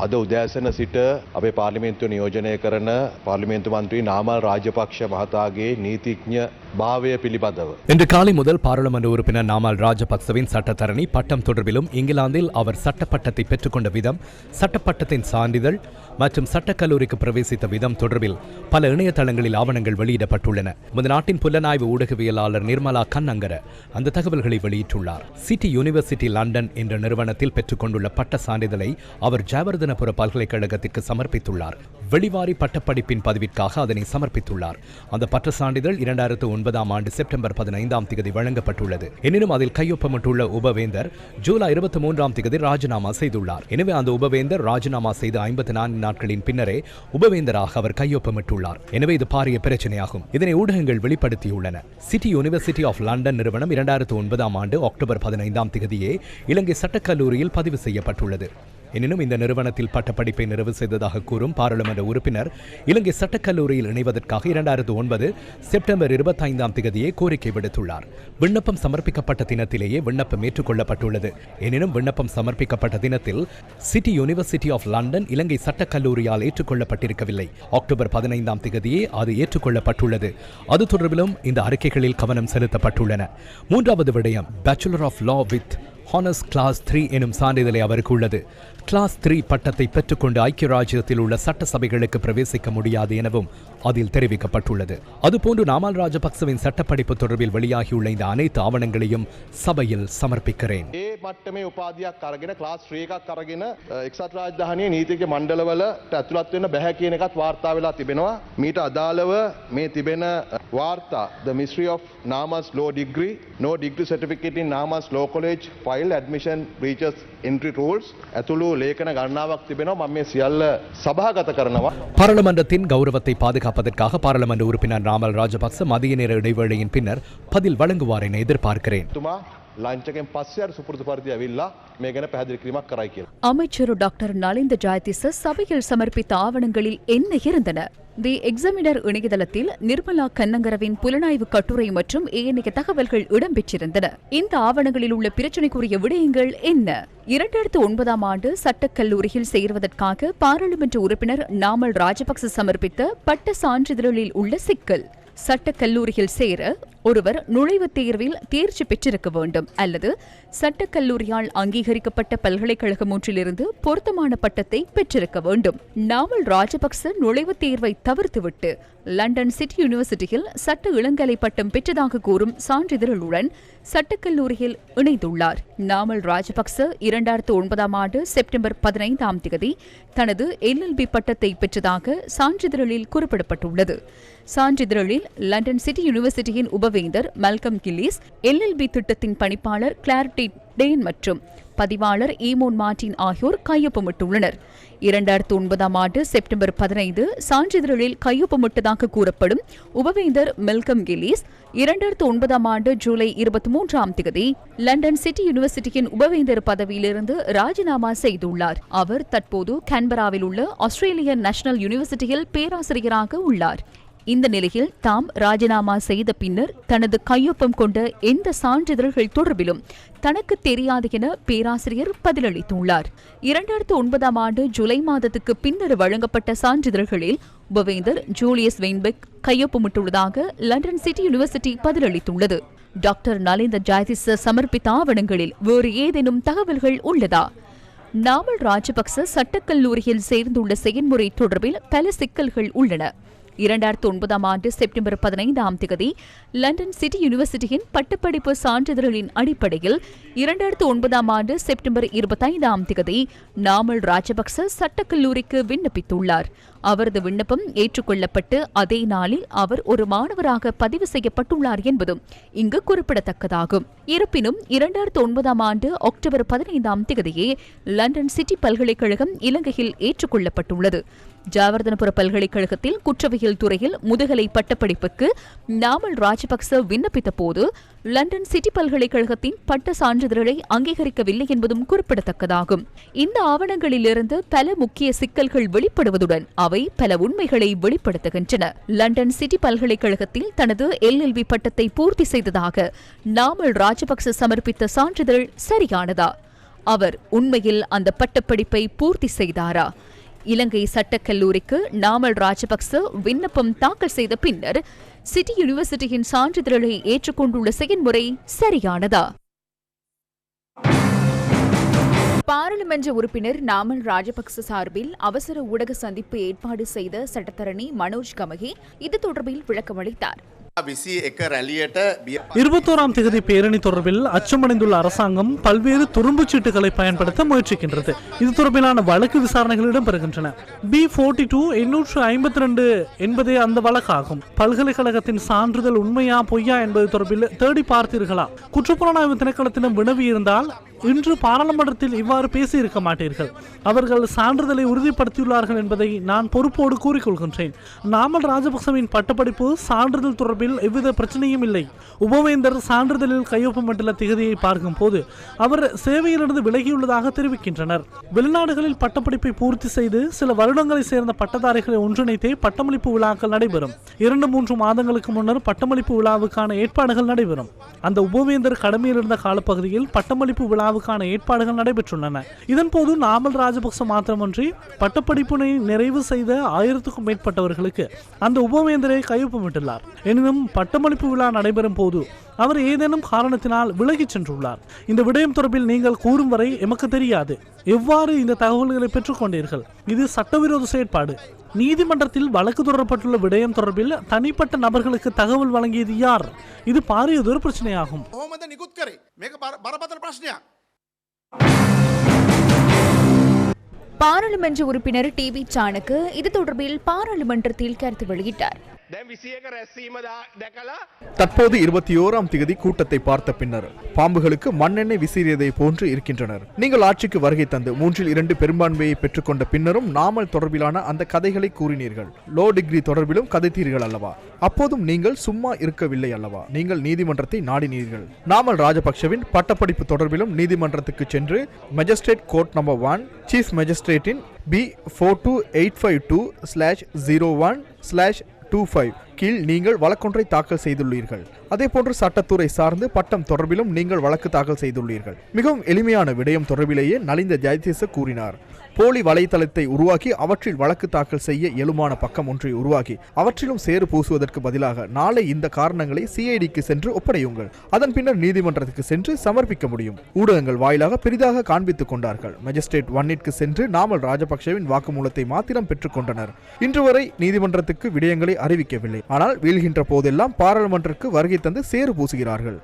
අද උදෑසන සිට අපේ පාර්ලිමේන්තුව නියෝජනය කරන පාර්ලිමේන්තු මන්ත්‍රී නාමල් රාජපක්ෂ මහතාගේ නීතිඥ භාවය පිළිබඳව. இன்று காலை முதல் பாராளுமன்ற உறுப்பினர் நாமல் ராஜபக்சவின் சட்டத்தரணி பட்டம் தொடர்பிலும் இங்கிலாந்தில் அவர் சட்டப்பட்டத்தை பெற்றுக்கொண்ட விதம் சட்டப்பட்டத்தின் சான்றிதழ் மற்றும் சட்டக்கல்லூரிக்கு பிரவேசித்த விதம் தொடர்பில் பல இணையதளங்களில் ஆவணங்கள் வெளியிடப்பட்டுள்ளன நமது நாட்டின் புலனாய்வு ஊடகவியலாளர் நிர்மலா கண்ணங்கர அந்த தகவல்களை வெளியிட்டுள்ளார் சிட்டி யூனிவர்சிட்டி லண்டன் என்ற நிறுவனத்தில் பெற்றுக்கொண்டுள்ள பட்ட சான்றிதழை அவர் ஜெயவர்தனபுர பல்கலைக்கழகத்திற்கு சமர்ப்பித்துள்ளார். வெளிவாரி பட்டப்படிப்பின் பதிவிற்காக அதனை சமர்ப்பித்துள்ளார். அந்த பட்ட சான்றிதழ் இரண்டாயிரத்து ஒன்பதாம் ஆண்டு செப்டம்பர் பதினைந்தாம் தேதி வழங்கப்பட்டுள்ளது. எனினும் அதில் கையொப்பமிட்டுள்ள உபவேந்தர் ஜூலை இருபத்தி மூன்றாம் தேதி ராஜினாமா செய்துள்ளார். எனவே அந்த உபவேந்தர் ராஜினாமா செய்து ஐம்பத்தி நான்கு நாட்களின் பின்னரே உபவேந்தராக அவர் கையொப்பமிட்டுள்ளார். எனவே இது பாரிய பிரச்சனையாகும். இதனை ஊடகங்கள் வெளிப்படுத்தியுள்ளன. சிட்டி யூனிவர்சிட்டி ஆஃப் லண்டன் நிறுவனம் இரண்டாயிரத்து ஒன்பதாம் ஆண்டு அக்டோபர் பதினைந்தாம் தேதியே இலங்கை சட்டக்கல்லூரியில் பதிவு செய்யப்பட்டுள்ளது. எனினும் இந்த நிறுவனத்தில் பட்டப்படிப்பை நிறைவு செய்ததாக கூறும் பாராளுமன்ற உறுப்பினர் இலங்கை சட்டக்கல்லூரியில் இணைவதற்காக இரண்டாயிரத்து ஒன்பது செப்டம்பர் இருபத்தைந்தாம் தேதியே கோரிக்கை விடுத்துள்ளார். விண்ணப்பம் சமர்ப்பிக்கப்பட்ட தினத்திலேயே விண்ணப்பம் ஏற்றுக்கொள்ளப்பட்டுள்ளது. எனினும் விண்ணப்பம் சமர்ப்பிக்கப்பட்ட தினத்தில் City University of London Ilangai சட்டக்கல்லூரியால் ஏற்றுக்கொள்ளப்பட்டிருக்கவில்லை. அக்டோபர் பதினைந்தாம் தேதியே அது ஏற்றுக்கொள்ளப்பட்டுள்ளது. அது தொடர்பிலும் இந்த அறிக்கைகளில் கவனம் செலுத்தப்பட்டுள்ளன. மூன்றாவது விடயம் bachelor of law with honours class three எனும் சான்றிதழை அவருக்கு உள்ளது. கிளாஸ் த்ரீ பட்டத்தை பெற்றுக்கொண்டு ஐக்கிய ராஜ்யத்தில் உள்ள சட்டசபைகளுக்கு பிரவேசிக்க முடியாது எனவும் அதில் தெரிவிக்கப்பட்டுள்ளது அதுபோன்று நாமல் ராஜபக்சவின் சட்டப்படிப்பு தொடர்பில் வெளியாகியுள்ள இந்த அனைத்து ஆவணங்களையும் சபையில் சமர்ப்பிக்கிறேன் ඒ මට්ටමේ උපාධයක් අරගෙන ක්ලාස් ශ්‍රී එකක් අරගෙන අ, එක්සත් රාජධානය නීතික මණ්ඩලවලට ඇතුළත් වෙන්න බැහැ කියන එකත් වාර්තා වෙලා තිබෙනවා. මීට අදාළව මේ තිබෙන අ, වාර්තා the Ministry of Namas Law Degree, no degree certificate in Namas Law College, file admission breaches entry rules ඇතුළු ලේඛන ගණනාවක් තිබෙනවා. මම මේ සියල්ල සභාගත කරනවා. பாராளுமன்றத்தின் கௌரவத்தை பாதுகாப்பதற்காக பாராளுமன்ற உறுப்பினர் ராமல் ராஜபக்ச மதிய நேர இடைவேளையின் பின்னர் பதில் வழங்குவார் என எதிர்பார்க்கிறேன் තුමා ලංචකෙන් පස්සේ අර සුපුරුදු පරිදි ඇවිල්ලා මේ ගැන පැහැදිලි කිරීමක් කරයි කියලා. அமைச்சர் டாக்டர் நலிந்த ஜாயதிச சபையில் சமர்ப்பித்த ஆவணங்களில் என்ன இருந்தன தி எக்ஸாமினர் இணையதளத்தில் நிர்மலா கண்ணங்கரவின் புலனாய்வு கட்டுரை மற்றும் ஏனைய தகவல்கள் இடம்பெற்றிருந்தன இந்த ஆவணங்களில் உள்ள பிரச்சினைக்குரிய விடயங்கள் என்ன இரண்டாயிரத்து ஒன்பதாம் ஆண்டு சட்டக்கல்லூரியில் சேர்வதற்காக பாராளுமன்ற உறுப்பினர் நாமல் ராஜபக்ச சமர்ப்பித்த பட்ட சான்றிதழில் உள்ள சிக்கல் சட்டக்கல்லூரியில் சேர ஒருவர் நுழைவுத் தேர்வில் தேர்ச்சி பெற்றிருக்க வேண்டும் அல்லது சட்டக்கல்லூரியால் அங்கீகரிக்கப்பட்ட பல்கலைக்கழகம் ஒன்றிலிருந்து பொருத்தமான பட்டத்தை பெற்றிருக்க வேண்டும். நாமல் ராஜபக்ச நுழைவுத் தேர்வை தவிர்த்துவிட்டு லண்டன் சிட்டி யூனிவர்சிட்டியில் சட்ட இளங்கலை பட்டம் பெற்றதாக கூறும் சான்றிதழுடன் சட்டக்கல்லூரியில் இணைந்துள்ளார். நாமல் ராஜபக்ச இரண்டாயிரத்து ஒன்பதாம் ஆண்டு செப்டம்பர் பதினைந்தாம் தேதி தனது எல்எல்பி பட்டத்தை பெற்றதாக சான்றிதழில் குறிப்பிடப்பட்டுள்ளது. சான்றிதழில் லண்டன் சிட்டி யூனிவர்சிட்டியின் உபவேந்தர் மல்கம் கில்லிஸ் எல்எல்பி திட்டத்தின் பணிப்பாளர் கிளாரிட்டி டேன் மற்றும் பதிவாளர் ஈமோன் மார்டின் ஆகியோர் கையொப்பமிட்டுள்ளனர். இரண்டாயிரத்து ஒன்பதாம் ஆண்டு செப்டம்பர் பதினைந்து சான்றிதழில் கையொப்பமிட்டதாக கூறப்படும் உபவேந்தர் மெல்கம் கில்லிஸ் இரண்டாயிரத்து ஒன்பதாம் ஆண்டு ஜூலை இருபத்தி மூன்றாம் தேதி லண்டன் சிட்டி யூனிவர்சிட்டியின் உபவேந்தர் பதவியிலிருந்து ராஜினாமா செய்துள்ளார். அவர் தற்போது கேன்பராவில் உள்ள ஆஸ்திரேலிய நேஷனல் யூனிவர்சிட்டியில் பேராசிரியராக உள்ளார். இந்த நிலையில் தாம் ராஜினாமா செய்த பின்னர் தனது கையொப்பம் கொண்ட எந்த சான்றிதழ்கள் தொடர்பிலும் தனக்கு தெரியாது என பேராசிரியர் பதிலளித்துள்ளார். இரண்டாயிரத்து ஒன்பதாம் ஆண்டு ஜூலை மாதத்துக்கு பின்னர் வழங்கப்பட்ட சான்றிதழ்களில் உபவேந்தர் ஜூலியஸ் வெயின்பெக் கையொப்பமிட்டுள்ளதாக லண்டன் சிட்டி யூனிவர்சிட்டி பதிலளித்துள்ளது. டாக்டர் நலிந்த ஜாயதிச சமர்ப்பித்த ஆவணங்களில் வேறு ஏதேனும் தகவல்கள் உள்ளதா? நாமல் ராஜபக்ச சட்டக்கல்லூரியில் சேர்ந்துள்ள செயன்முறை தொடர்பில் பல சிக்கல்கள் உள்ளன. இரண்டாயிரத்து ஒன்பதாம் ஆண்டு செப்டம்பர் பதினைந்தாம் தேதி லண்டன் சிட்டி யூனிவர்சிட்டியின் பட்டப்படிப்பு சான்றிதழின் அடிப்படையில் இரண்டாயிரத்து ஒன்பதாம் ஆண்டு செப்டம்பர் இருபத்தைந்தாம் தேதி நாமல் ராஜபக்ச சட்டக்கல்லூரிக்கு விண்ணப்பித்துள்ளார். அவரது விண்ணப்பம் ஏற்றுக்கொள்ளப்பட்டு அதே நாளில் அவர் ஒரு மாணவராக பதிவு செய்யப்பட்டுள்ளார் என்பதும் இங்கு குறிப்பிடத்தக்கதாகும். இருப்பினும் இரண்டாயிரத்து ஒன்பதாம் ஆண்டு அக்டோபர் பதினைந்தாம் தேதியே லண்டன் சிட்டி பல்கலைக்கழகம் இலங்கையில் ஏற்றுக்கொள்ளப்பட்டுள்ளது. ஜாவர்தனபுர பல்கலைக்கழகத்தில் குற்றவியல் துறையில் முதுகலை பட்டப்படிப்புக்கு நாமல் ராஜபக்ச விண்ணப்பித்த போது லண்டன் சிட்டி பல்கலைக்கழகத்தின் பட்ட சான்றிதழை அங்கீகரிக்கவில்லை என்பதும் குறிப்பிடத்தக்கதாகும். இந்த ஆவணங்களிலிருந்து பல முக்கிய சிக்கல்கள் வெளிப்படுவதுடன் அவை பல உண்மைகளை வெளிப்படுத்துகின்றன. லண்டன் சிட்டி பல்கலைக்கழகத்தில் தனது எல்எல்பி பட்டத்தை பூர்த்தி செய்ததாக நாமல் ராஜபக்ச சமர்ப்பித்த சான்றிதழ் சரியானதா? அவர் உண்மையில் அந்த பட்டப்படிப்பை பூர்த்தி செய்தாரா? இலங்கை சட்டக் கல்லூரிக்கு நாமல் ராஜபக்ச விண்ணப்பம் தாக்கல் செய்த பின்னர் சிட்டி யூனிவர்சிட்டியின் சான்றிதழை ஏற்றுக்கொண்டுள்ள செயல்முறை சரியானதா? பாராளுமன்ற உறுப்பினர் நாமல் ராஜபக்ச சார்பில் அவசர ஊடக சந்திப்பு ஏற்பாடு செய்த சட்டத்தரணி மனோஜ் கமகே இது தொடர்பில் விளக்கமளித்தார். இருபத்தோராம் தேதி பேரணி தொடர்பில் அச்சமடைந்துள்ள அரசாங்கம் பல்வேறு துரும்பு சீட்டுகளை பயன்படுத்த முயற்சிக்கின்றது. இது தொடர்பிலான வழக்கு விசாரணைகள் இடம்பெறுகின்றன. பி போர்ட்டி டூ எண்ணூற்று ஐம்பத்தி ரெண்டு என்பதே அந்த வழக்காகும். பல்கலைக்கழகத்தின் சான்றிதழ் உண்மையா பொய்யா என்பது தொடர்பில் தேடி பார்த்தீர்களா? குற்றப்புலனாய்வு திணைக்களத்திடம் வினவி இருந்தால் இன்று பாராளுமன்றத்தில் இவ்வாறு பேசியிருக்க மாட்டீர்கள். அவர்கள் சான்றிதழை உறுதிப்படுத்தியுள்ளார்கள் என்பதை நான் பொறுப்போடு கூறிக்கொள்கின்றேன். நாமல் ராஜபக்சவின் பட்டப்படிப்பு சான்றிதழ் தொடர்பில் எவ்வித பிரச்சனையும் இல்லை. உபவேந்தர் சான்றிதழில் கையொப்பமிட்டுள்ள திகதியை பார்க்கும் போது அவர் சேவையிலிருந்து விலகியுள்ளதாக தெரிவிக்கின்றனர். வெளிநாடுகளில் பட்டப்படிப்பை பூர்த்தி செய்து சில வருடங்களை சேர்ந்த பட்டதாரிகளை ஒன்றிணைத்தே பட்டமளிப்பு விழாக்கள் நடைபெறும். இரண்டு மூன்று மாதங்களுக்கு முன்னர் பட்டமளிப்பு விழாவுக்கான ஏற்பாடுகள் நடைபெறும். அந்த உபவேந்தர் கடமையில் இருந்த காலப்பகுதியில் பட்டமளிப்பு விழாவுக்கான ஏற்பாடுகள் நடைபெற்றுள்ளன. இதன்போது நாமல் ராஜபக்ச மாத்திரமன்றி பட்டப்படிப்பினை நிறைவு செய்த ஆயிரத்துக்கும் மேற்பட்டவர்களுக்கு அந்த உபவேந்தரை கையொப்பமிட்டுள்ளார் எனினும் பெரும் பட்டமளிப்பு விழா நடைபெறும் போது அவர் ஏதேனும் காரணத்தினால் விலகிச் சென்றுள்ளார். இந்த விடயம் தொடர்பில் நீங்கள் கூறும் வரை எமக்கு தெரியாது. எவ்வாறு இந்த தகவல்களை பெற்றுக்கொண்டீர்கள்? இது சட்டவிரோத செயற்பாடு. நீதிமன்றத்தில் வழக்கு தொடரப்பட்டுள்ள விடயம் தொடர்பில் தனிப்பட்ட நபர்களுக்கு தகவல் வழங்கியது யார்? இது பாரியதொரு பிரச்சனையாகும். பாராளுமன்ற உறுப்பினர் டி வி சானுக்கு இது தொடர்பில் பாராளுமன்றத்தில் கருத்து வெளியிட்டார். දැන් විසියක රැස්වීම දා- දැකලා தற்போது இருபத்தி ஓராம் திகதி கூட்டத்தை பார்த்த பின்னர் பாம்புகளுக்கு மண்ணெண்ணெய் விசிறியதை போன்று இருக்கின்றனர் நீங்கள் ஆட்சிக்கு வருகை தந்து மூன்றில் இரண்டு பெரும்பான்மையை பெற்றுக்கொண்ட பின்னரும் நாமல் தொடர்பிலான அந்த கதைகளை கூறினீர்கள் லோ டிகிரி தொடர்பிலும் கதைத்தீர்கள் அல்லவா அப்போதும் நீங்கள் சும்மா இருக்கவில்லை அல்லவா நீங்கள் நீதிமன்றத்தை நாடினீர்கள் நாமல் ராஜபக்ஷவின் பட்டப்படிப்பு தொடர்பிலும் நீதிமன்றத்துக்கு சென்று magistrate court number one chief மெஜிஸ்ட்ரேட்டின் B four two eight five two slash zero one slash two five கீழ் நீங்கள் வழக்கொன்றை தாக்கல் செய்துள்ளீர்கள். அதே போன்று சட்டத்துறை சார்ந்து பட்டம் தொடர்பிலும் நீங்கள் வழக்கு தாக்கல் செய்துள்ளீர்கள். மிகவும் எளிமையான விடயம் தொடர்பிலேயே நலிந்த ஜெயதீச கூறினார். போலி வலைத்தளத்தை உருவாக்கி அவற்றில் வழக்கு தாக்கல் செய்ய இயலுமான பக்கம் ஒன்றை உருவாக்கி அவற்றிலும் சேறு பூசுவதற்கு பதிலாக நாளை இந்த காரணங்களை சிஐடிக்கு சென்று ஒப்படையுங்கள். அதன் பின்னர் நீதிமன்றத்துக்கு சென்று சமர்ப்பிக்க முடியும். ஊடகங்கள் வாயிலாக பெரிதாக காண்பித்துக் கொண்டார்கள். மெஜிஸ்ட்ரேட் ஒன்னிற்கு சென்று நாமல் ராஜபக்சேவின் வாக்குமூலத்தை மாத்திரம் பெற்றுக்கொண்டனர் இன்று வரை நீதிமன்றத்துக்கு விடயங்களை அறிவிக்கவில்லை. ஆனால் வீழ்கின்ற போதெல்லாம் பாராளுமன்றத்திற்கு வருகை தந்து சேறு பூசுகிறார்கள்.